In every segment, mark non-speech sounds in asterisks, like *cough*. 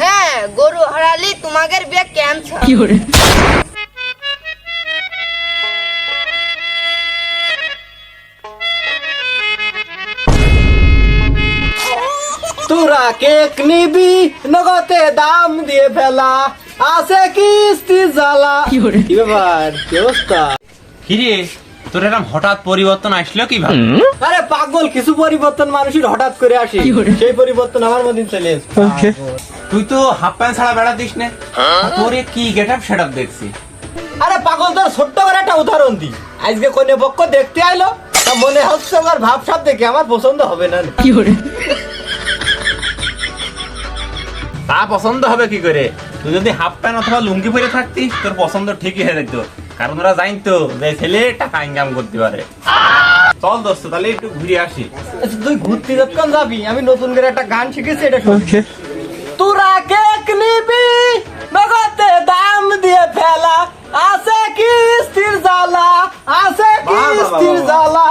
হ্যাঁ গরু হারালি তোমাদের বিয়ে ক্যান্সার তোরা কেক নিবি নগদে দাম দিয়ে ফেলা আছে কিস্তি জ্বালা। কি ব্যাপার? কি অবস্থা? কিরে তোর এরকম হঠাৎ পরিবর্তন আসলো কি কীভাবে আরে পাগল কিছু পরিবর্তন মানুষের হঠাৎ করে আসে। সেই পরিবর্তন আমার মধ্যে চলে এসেছে। তুই তো হাফ প্যান্ট ছাড়া বেড়াতিস না। তোর কি গেট আপ সেট আপ দেখছি? আরে পাগল তোর ছোট্ট করে একটা উদাহরণ দি আজকে কোনে পক্ষ দেখতে আইলো তা মনে হচ্ছে আমার ভাব সাপ দেখে আমার পছন্দ হবে না কি করে? তা পছন্দ হবে কি করে? তুই যদি হাফ প্যান্ট অথবা লুঙ্গি পরে থাকতিস তোর পছন্দ ঠিকই হয়ে যেত। কারণ ওরা জানতো যে ছেলে টাকা ইনকাম করতে পারে। চল দোস্ত তাহলে একটু ঘুরে আসি। আচ্ছা, তুই ঘুরতে যখন যাবি আমি নতুন করে একটা গান শিখেছি এটা শুন। তোরা কেক নিবি? নগদে দাম দিয়ে ফেলা। আছে কিস্তির জ্বালা? আছে কিস্তির জ্বালা?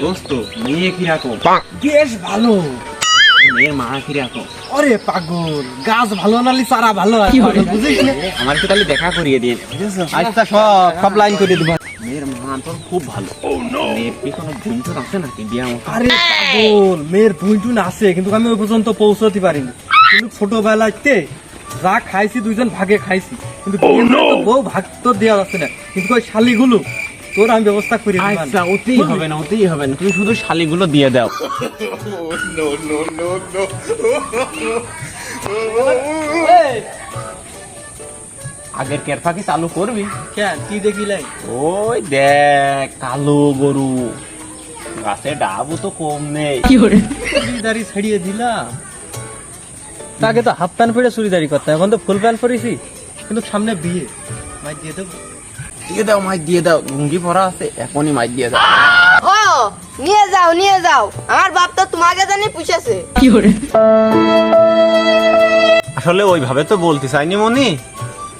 দোস্ত মেয়ে কীরকম বেশ ভালো। মেয়ের মা কীরকম আরে পাগল গাছ ভালো নালি চারা ভালো আছে বুঝিস না। আমার একটু তাহলে দেখা করিয়ে দিন আচ্ছা সব সব লাইন করে দিব। মেয়ের মা তোর খুব ভালো। মেয়ের কি কোনো বন্ধু আছে নাকি? বিয়া মতো। আরে পাগল মেয়ের আছে কিন্তু আমি ওই পর্যন্ত পৌঁছতে পারিনি। কিন্তু ছোটবেলাতে যা খাইছি দুইজন ভাগে খাইছি। কিন্তু তো বউ ভাগ তো দেওয়া যাচ্ছে না। কিন্তু ওই শালিগুলো তোর আমি ব্যবস্থা করি। আচ্ছা ওতেই হবে না ওতেই হবে না। তুমি শুধু শালিগুলো দিয়ে দাও। এই, আগের কেরফা কি চালু করবি? কেন? কি দেখিলাই ওই দেখ কালো গরু। গাছে ডাবও তো কম নেই। চুড়িদারি ছাড়িয়ে দিলাম। তাকে তো হাফ প্যান্ট পরে চুড়িদারি করতাম এখন তো ফুল প্যান্ট পরেছি। কিন্তু সামনে বিয়ে। মাই দিয়ে দেবো? দিয়ে দাও মাই দিয়ে দাও। লুঙ্গি পরা আছে এখনই মাই দিয়ে দাও। ও নিয়ে যাও নিয়ে যাও। আমার বাপ তো তোমাকে জানি পুষেছে। আসলে ওইভাবে তো বলতে চাইনি মনি।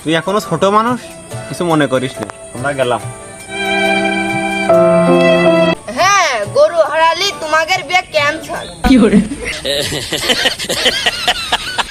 তুই এখনও ছোট মানুষ? কিছু মনে করিস না। আমরা গেলাম। হ্যাঁ গরু হারালি তোমাদের বিয়ে ক্যান্সার *laughs*